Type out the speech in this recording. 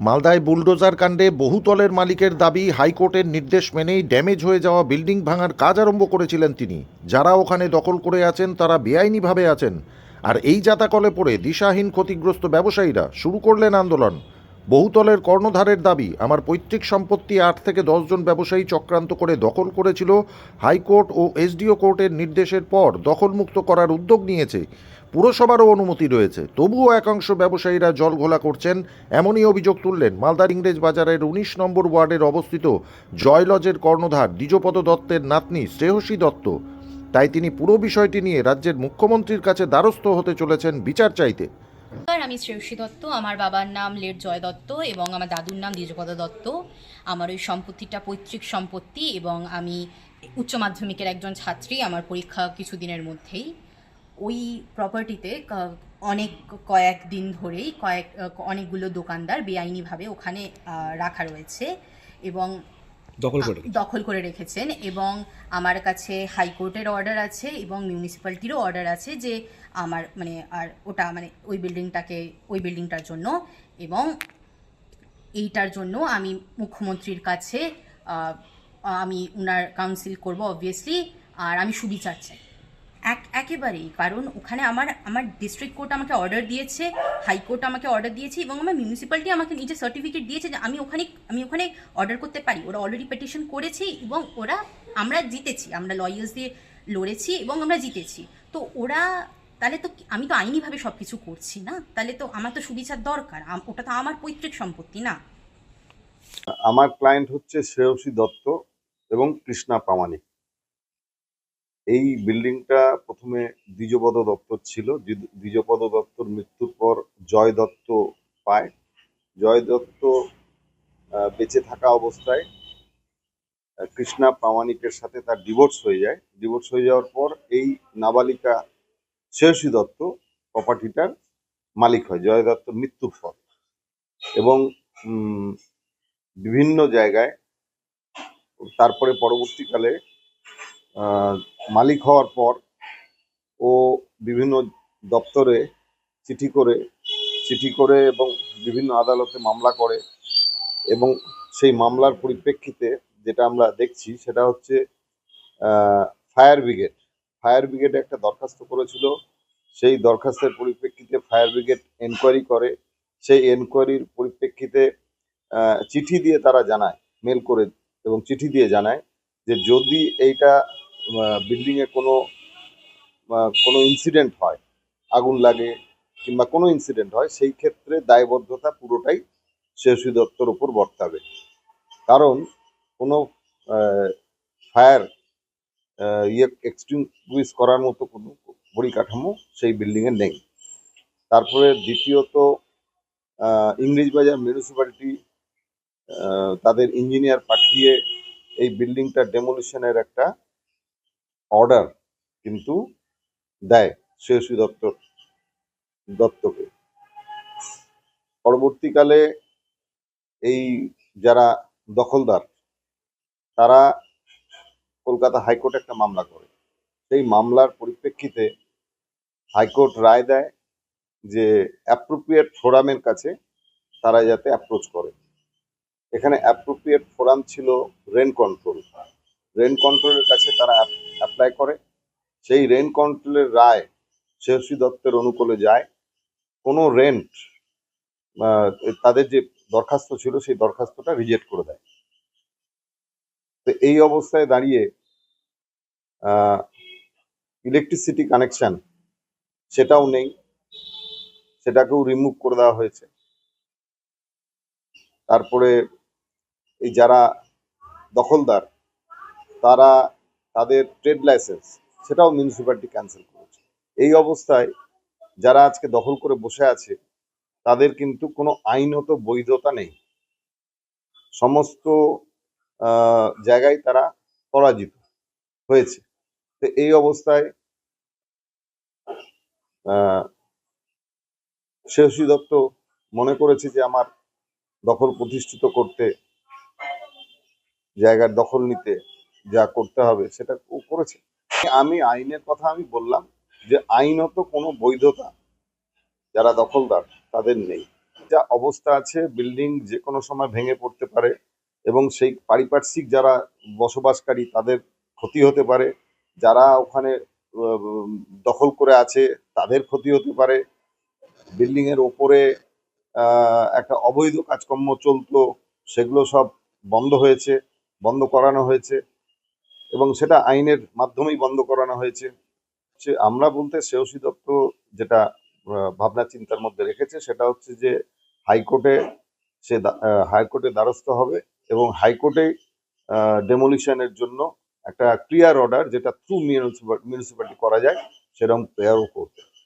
মালদায় বুলডোজার কাণ্ডে বহুতলের মালিকের দাবি হাইকোর্টের নির্দেশ মেনেই ড্যামেজ হয়ে যাওয়া বিল্ডিং ভাঙার কাজ আরম্ভ করেছিলেন তিনি। যারা ওখানে দখল করে আছেন, তারা বেআইনিভাবে আছেন। আর এই জাতাকলে পড়ে দিশাহীন ক্ষতিগ্রস্ত ব্যবসায়ীরা শুরু করলেন আন্দোলন। বহুতলের কর্ণধারের দাবি, আমার পৈতৃক সম্পত্তি আট থেকে দশজন ব্যবসায়ী চক্রান্ত করে দখল করেছিল, হাইকোর্ট ও এসডিও কোর্টের নির্দেশের পর দখলমুক্ত করার উদ্যোগ নিয়েছে। পুরসভারও অনুমতি রয়েছে। তবুও একাংশ ব্যবসায়ীরা জল ঘোলা করছেন, এমনই অভিযোগ তুললেন মালদার ইংরেজ বাজারের উনিশ নম্বর ওয়ার্ডের অবস্থিত জয় লজের কর্ণধার দ্বিজপদ দত্তের নাতনি শ্রেয়সী দত্ত। তাই তিনি পুরো বিষয়টি নিয়ে রাজ্যের মুখ্যমন্ত্রীর কাছে দ্বারস্থ হতে চলেছেন বিচার চাইতে। আমি শ্রেয়সী দত্ত। আমার বাবার নাম লেট জয় দত্ত এবং আমার দাদুর নাম দ্বিজপদ দত্ত। আমার ওই সম্পত্তিটা পৈতৃক সম্পত্তি এবং আমি উচ্চ মাধ্যমিকের একজন ছাত্রী আমার পরীক্ষা কিছুদিনের মধ্যেই। ওই প্রপার্টিতে অনেক কয়েক দিন ধরেই কয়েক অনেকগুলো দোকানদার বেআইনিভাবে ওখানে রাখা রয়েছে এবং দখল করে দখল করে রেখেছেন এবং আমার কাছে হাইকোর্টের অর্ডার আছে এবং মিউনিসিপ্যালিটিরও অর্ডার আছে যে আমার মানে আর ওটা মানে ওই বিল্ডিংটাকে ওই বিল্ডিংটার জন্য এবং এইটার জন্য আমি মুখ্যমন্ত্রীর কাছে আমি উনার কাউন্সিল করব অবভিয়াসলি আর আমি সুবিচার চাই। এক, একেবারেই। কারণ ওখানে আমার আমার ডিস্ট্রিক্ট কোর্ট আমাকে অর্ডার দিয়েছে হাইকোর্ট আমাকে অর্ডার দিয়েছে এবং আমার মিউনিসিপ্যালিটি আমাকে নিজে সার্টিফিকেট দিয়েছে যে আমি ওখানে আমি ওখানে অর্ডার করতে পারি। ওরা অলরেডি পেটিশন করেছে এবং ওরা, আমরা জিতেছি, আমরা লয়ার্স দিয়ে লড়েছি এবং আমরা জিতেছি। তো ওরা, তাহলে তো আমি তো আইনিভাবে সব কিছু করছি না? তাহলে তো আমার তো সুবিচার দরকার। ওটা তো আমার পৈতৃক সম্পত্তি না? আমার ক্লায়েন্ট হচ্ছে শ্রেয়সী দত্ত এবং কৃষ্ণা প্রামাণিক। এই বিল্ডিংটা প্রথমে দ্বিজপদ দপ্তর ছিল। দ্বিজপদ দত্তর মৃত্যুর পর জয় দত্ত পায়। জয় দত্ত বেঁচে থাকা অবস্থায় কৃষ্ণা প্রামাণিকের সাথে তার ডিভোর্স হয়ে যায়। ডিভোর্স হয়ে যাওয়ার পর এই নাবালিকা শ্রেয়সী দত্ত প্রপার্টিটার মালিক হয়। জয় দত্ত মৃত্যুর পর। এবং বিভিন্ন জায়গায় তারপরে পরবর্তীকালে মালিক হওয়ার পর ও বিভিন্ন দপ্তরে চিঠি করে চিঠি করে এবং বিভিন্ন আদালতে মামলা করে এবং সেই মামলার পরিপ্রেক্ষিতে যেটা আমরা দেখছি সেটা হচ্ছে ফায়ার ব্রিগেড। ফায়ার ব্রিগেড একটা দরখাস্ত করেছিল। সেই দরখাস্তের পরিপ্রেক্ষিতে ফায়ার ব্রিগেড এনকোয়ারি করে। সেই এনকোয়ারির পরিপ্রেক্ষিতে চিঠি দিয়ে তারা জানায়, মেল করে এবং চিঠি দিয়ে জানায় যে যদি এইটা বিল্ডিং এ কোনো কোনো ইনসিডেন্ট হয়, আগুন লাগে, কিংবা কোনো ইনসিডেন্ট হয়, সেই ক্ষেত্রে দায়বদ্ধতা পুরোটাই শেষী দত্তর উপর বর্তাবে। কারণ কোনো ফায়ার ইয়ে এক্সটিংগুইশ করার মতো কোনো পরিকাঠামো সেই বিল্ডিংয়ে নেই। তারপরে দ্বিতীয়ত ইংরেজ বাজার মিউনিসিপ্যালিটি তাদের ইঞ্জিনিয়ার পাঠিয়ে এই বিল্ডিংটা ডেমোলিশনের একটা অর্ডার কিন্তু দেয় শ্রেয়সী দত্ত দত্তকে। পরবর্তীকালে এই যারা দখলদার, তারা কলকাতা হাইকোর্টে একটা মামলা করে। সেই মামলার পরিপ্রেক্ষিতে হাইকোর্ট রায় দেয় যে অ্যাপ্রোপ্রিয়েট ফোরামের কাছে তারা যাতে অ্যাপ্রোচ করে। এখানে অ্যাপ্রোপ্রিয়েট ফোরাম ছিল রেন কন্ট্রোল রেন কন্ট্রোলের কাছে তারা অ্যাপ্লাই করে। সেই রেন কন্ট্রোলের রায় শ্রেয়সী দত্তের অনুকূলে যায়। কোনো রেন্ট তাদের যে দরখাস্ত ছিল, সেই দরখাস্তটা রিজেক্ট করে দেয়। তো এই অবস্থায় দাঁড়িয়ে ইলেকট্রিসিটি কানেকশন সেটাও নেই। সেটাকেও রিমুভ করে দেওয়া হয়েছে। তারপরে এই যারা দখলদার তারা তাদের ট্রেড লাইসেন্স সেটাও মিউনিসিপ্যালিটি ক্যান্সেল করেছে। এই অবস্থায় যারা আজকে দখল করে বসে আছে, তাদের কিন্তু কোনো আইনত বৈধতা নেই। সমস্ত জায়গায় তারা পরাজিত হয়েছে। তো এই অবস্থায় শ্রেয়সী দত্ত মনে করেছে যে আমার দখল প্রতিষ্ঠিত করতে, জায়গার দখল নিতে যা করতে হবে সেটা ও করেছে। আমি আইনের কথা আমি বললাম যে আইনত কোনো বৈধতা যারা দখলদার তাদের নেই। যা অবস্থা আছে, বিল্ডিং যে কোনো সময় ভেঙে পড়তে পারে এবং সেই পারিপার্শ্বিক যারা বসবাসকারী তাদের ক্ষতি হতে পারে। যারা ওখানে দখল করে আছে তাদের ক্ষতি হতে পারে। বিল্ডিং এর ওপরে একটা অবৈধ কাজকর্ম চলতো, সেগুলো সব বন্ধ হয়েছে, বন্ধ করানো হয়েছে। এবং সেটা আইনের মাধ্যমেই বন্ধ করানো হয়েছে। সে আমরা বলতে সেওসি দত্ত যেটা ভাবনা চিন্তার মধ্যে রেখেছে, সেটা হচ্ছে যে হাইকোর্টে সে হাইকোর্টে দ্বারস্থ হবে এবং হাইকোর্টে ডেমোলিশনের জন্য একটা ক্লিয়ার অর্ডার যেটা থ্রু মিউনিসিপালিটি করা যায়, সেরকম প্রেয়ারও করবে।